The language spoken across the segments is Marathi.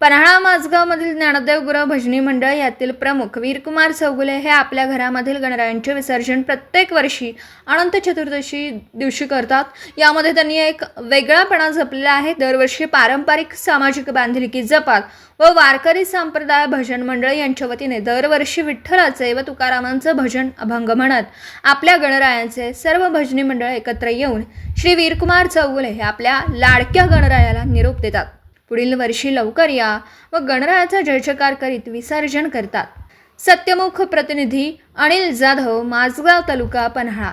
पन्हाळा माझगावमधील ज्ञानदेव गुरव भजनी मंडळ यातील प्रमुख वीरकुमार चौगुले हे आपल्या घरामधील गणरायांचे विसर्जन प्रत्येक वर्षी अनंत चतुर्दशी दिवशी करतात. यामध्ये त्यांनी एक वेगळापणा जपलेला आहे. दरवर्षी पारंपरिक सामाजिक बांधिलकी जपात व वारकरी संप्रदाय भजन मंडळ यांच्या वतीने दरवर्षी विठ्ठलाचे व तुकारामांचं भजन अभंग म्हणत आपल्या गणरायांचे सर्व भजनी मंडळ एकत्र येऊन श्री वीरकुमार चौगुले हे आपल्या लाडक्या गणरायाला निरोप देतात. पुढील वर्षी लवकर या व गणरायाचा जयचकार करीत विसर्जन करतात सत्यमुख प्रतिनिधी अनिल जाधव माझगाव तालुका पन्हाळा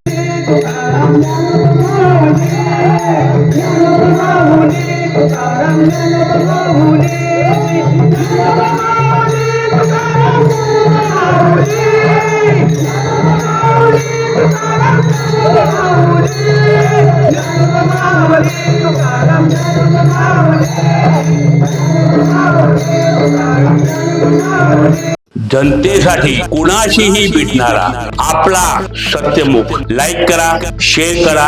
जनतेसाठी कुणाशीही भेटणारा आपला सत्यमुख. लाईक करा शेअर करा